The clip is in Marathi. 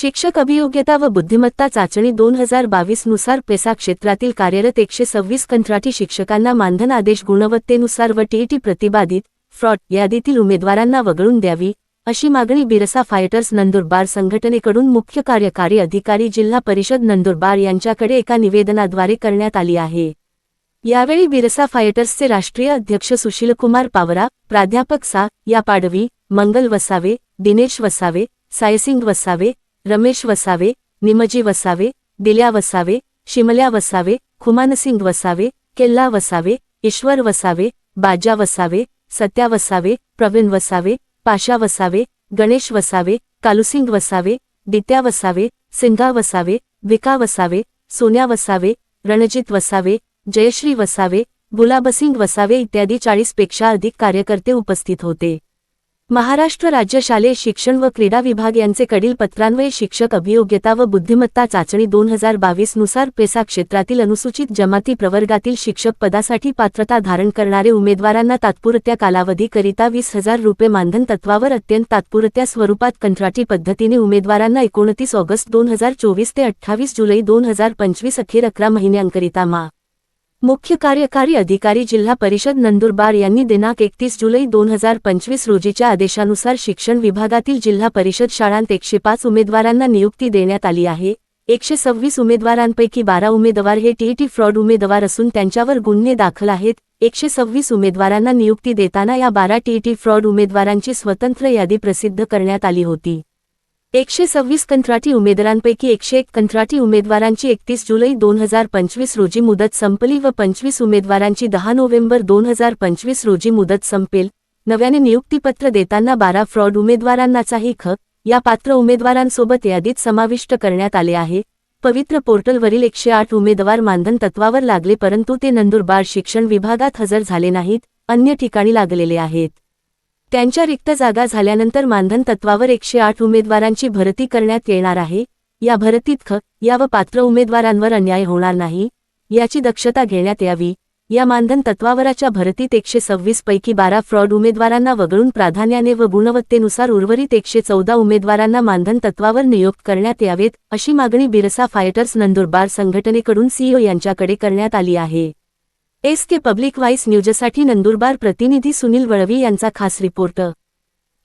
शिक्षक अभियोग्यता व बुद्धिमत्ता चाचणी दोन हजार बावीसनुसार पेसा क्षेत्रातील कार्यरत एकशे सव्वीस कंत्राटी शिक्षकांना मानधन आदेश गुणवत्तेनुसार व टीईटी प्रतिबाधित फ्रॉड यादीतील उमेदवारांना वगळून द्यावी अशी मागणी बिरसा फायटर्स नंदुरबार संघटनेकडून मुख्य कार्यकारी अधिकारी जिल्हा परिषद नंदुरबार यांच्याकडे एका निवेदनाद्वारे करण्यात आली आहे. यावेळी बिरसा फायटर्सचे राष्ट्रीय अध्यक्ष सुशीलकुमार पावरा प्राध्यापक सा. या पाडवी मंगल वसावे दिनेश वसावे सायसिंग वसावे रमेश वसावे निमजी वसावे दिल्या वसावे शिमल्या वसावे खुमानसिंग वसावे केल्ला वसावे ईश्वर वसावे बाजा वसावे सत्या वसावे प्रवीण वसावे पाशा वसावे गणेश वसावे कालुसिंग वसावे दित्या वसावे सिंघा वसावे विका वसावे सोन्या वसावे रणजित वसावे जयश्री वसावे गुलाबसिंग वसावे इत्यादी चाळीसपेक्षा अधिक कार्यकर्ते उपस्थित होते. महाराष्ट्र राज्य शालेय शिक्षण व क्रीडा विभाग यांचे कडील पत्रान्वये शिक्षक अभियोग्यता व बुद्धिमत्ता चाचणी दोन हजार बावीसनुसार पेसा क्षेत्रातील अनुसूचित जमाती प्रवर्गातील शिक्षक पदासाठी पात्रता धारण करणारे उमेदवारांना तात्पुरत्या कालावधीकरिता वीस हजार रुपये मानधन तत्वावर अत्यंत तात्पुरत्या स्वरूपात कंत्राटी पद्धतीने उमेदवारांना एकोणतीस ऑगस्ट दोन हजार चोवीस ते अठ्ठावीस जुलै दोन हजार पंचवीस अखेर अकरा महिन्यांकरिता मा. मुख्य कार्यकारी अधिकारी जिल्हा परिषद नंदुरबार यांनी दिनांक एकतीस जुलै दोन हजार पंचवीस रोजीच्या आदेशानुसार शिक्षण विभागातील जिल्हा परिषद शाळांत एकशे पाच उमेदवारांना नियुक्ती देण्यात आली आहे. एकशे सव्वीस उमेदवारांपैकी बारा उमेदवार हे टीईटी फ्रॉड उमेदवार असून त्यांच्यावर गुन्हे दाखल आहेत. एकशे सव्वीस उमेदवारांना नियुक्ती देताना या बारा टीईटी फ्रॉड उमेदवारांची स्वतंत्र यादी प्रसिद्ध करण्यात आली होती. एकशे सव्वीस कंत्राटी उमेदवारांपैकी एकशे एक कंत्राटी उमेदवारांची एकतीस जुलै दोन हजार पंचवीस रोजी मुदत संपली व पंचवीस उमेदवारांची दहा नोव्हेंबर दोन हजार पंचवीस रोजी मुदत संपेल. नव्याने नियुक्तीपत्र देताना बारा फ्रॉड उमेदवारांनाचाही ख या पात्र उमेदवारांसोबत यादीत समाविष्ट करण्यात आले आहे. पवित्र पोर्टलवरील एकशे आठ उमेदवार मानधन तत्वावर लागले परंतु ते नंदुरबार शिक्षण विभागात हजर झाले नाहीत अन्य ठिकाणी लागलेले आहेत. त्यांच्या रिक्त जागा झाल्यानंतर मानधन तत्वावर एकशे आठ उमेदवारांची भरती करण्यात येणार आहे. या भरतीत ख या व पात्र उमेदवारांवर अन्याय होणार नाही याची दक्षता घेण्यात यावी. या मानधन तत्वावराच्या भरतीत एकशे सव्वीस पैकी बारा फ्रॉड उमेदवारांना वगळून प्राधान्याने व गुणवत्तेनुसार उर्वरित एकशे चौदा उमेदवारांना मानधन तत्वावर नियुक्त करण्यात यावेत अशी मागणी बिरसा फायटर्स नंदुरबार संघटनेकडून सीईओ यांच्याकडे करण्यात आली आहे. एस के पब्लिक वाईस न्यूजसाठी नंदुरबार प्रतिनिधी सुनील वळवी यांचा खास रिपोर्ट.